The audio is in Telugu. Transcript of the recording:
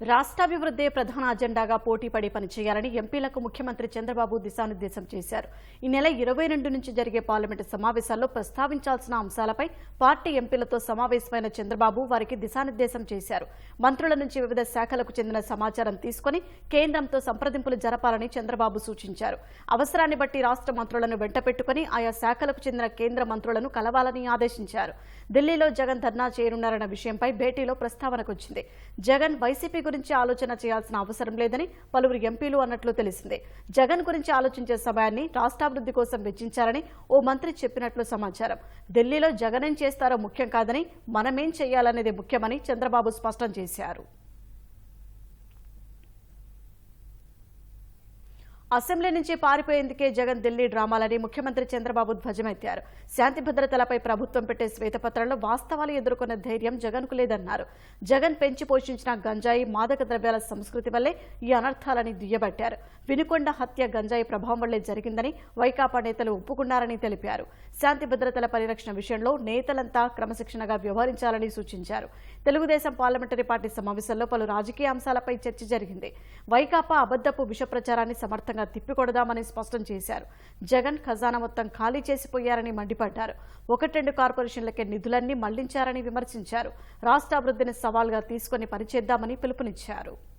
రాష్ట్రాభివృద్ధే ప్రధాన అజెండాగా పోటీపడి పనిచేయాలని ఎంపీలకు ముఖ్యమంత్రి చంద్రబాబు దిశానిర్దేశం చేశారు. ఈ నెల ఇరవై రెండు నుంచి జరిగే పార్లమెంటు సమావేశాల్లో ప్రస్తావించాల్సిన అంశాలపై పార్టీ ఎంపీలతో సమావేశమైన చంద్రబాబు వారికి దిశానిర్దేశం చేశారు. మంత్రుల నుంచి వివిధ శాఖలకు చెందిన సమాచారం తీసుకుని కేంద్రంతో సంప్రదింపులు జరపాలని చంద్రబాబు సూచించారు. అవసరాన్ని బట్టి రాష్ట్ర మంత్రులను వెంటపెట్టుకుని ఆయా శాఖలకు చెందిన కేంద్ర మంత్రులను కలవాలని ఆదేశించారు. ఢిల్లీలో జగన్ ధర్నా చేయనున్నారన్న విషయంపై భేటీలో ప్రస్తావనకొచ్చింది. జగన్ వైసీపీ గురించి ఆలోచన చేయాల్సిన అవసరం లేదని పలువురు ఎంపీలు అన్నట్లు తెలిసిందే. జగన్ గురించి ఆలోచించే సమయాన్ని రాష్ట్రాభివృద్ధి కోసం వెచ్చించారని ఓ మంత్రి చెప్పినట్లు సమాచారం. ఢిల్లీలో జగన్ ఏం చేస్తారో ముఖ్యం కాదని మనమేం చేయాలనేది ముఖ్యమని చంద్రబాబు స్పష్టం చేశారు. అసెంబ్లీ నుంచి పారిపోయేందుకే జగన్ ఢిల్లీ డ్రామాలని ముఖ్యమంత్రి చంద్రబాబు ధ్వజమెత్తారు. శాంతి భద్రతలపై ప్రభుత్వం పెట్టే శ్వేతపత్రంలో వాస్తవాలు ఎదుర్కొన్న ధైర్యం జగన్కు లేదన్నారు. జగన్ పెంచి పోషించిన గంజాయి మాదక ద్రవ్యాల సంస్కృతి వల్లే ఈ అనర్థాలని దుయ్యబట్టారు. వినుకొండ హత్య గంజాయి ప్రభావం వల్లే జరిగిందని వైకాపా నేతలు ఒప్పుకున్నారని తెలిపారు. శాంతి భద్రతల పరిరక్షణ విషయంలో నేతలంతా క్రమశిక్షణగా వ్యవహరించాలని సూచించారు. తెలుగుదేశం పార్లమెంటరీ పార్టీ సమావేశంలో పలు రాజకీయ అంశాలపై చర్చ జరిగింది. వైకాపా అబద్దపు విష ప్రచారాన్ని సమర్థంగా తిప్పికొడదామని స్పష్టం చేశారు. జగన్ ఖజానా మొత్తం ఖాళీ చేసిపోయారని మండిపడ్డారు. ఒకటెండు కార్పొరేషన్లకే నిధులన్నీ మళ్ళించారని విమర్శించారు. రాష్ట్ర అభివృద్ధిని సవాల్గా తీసుకుని పనిచేద్దామని పిలుపునిచ్చారు.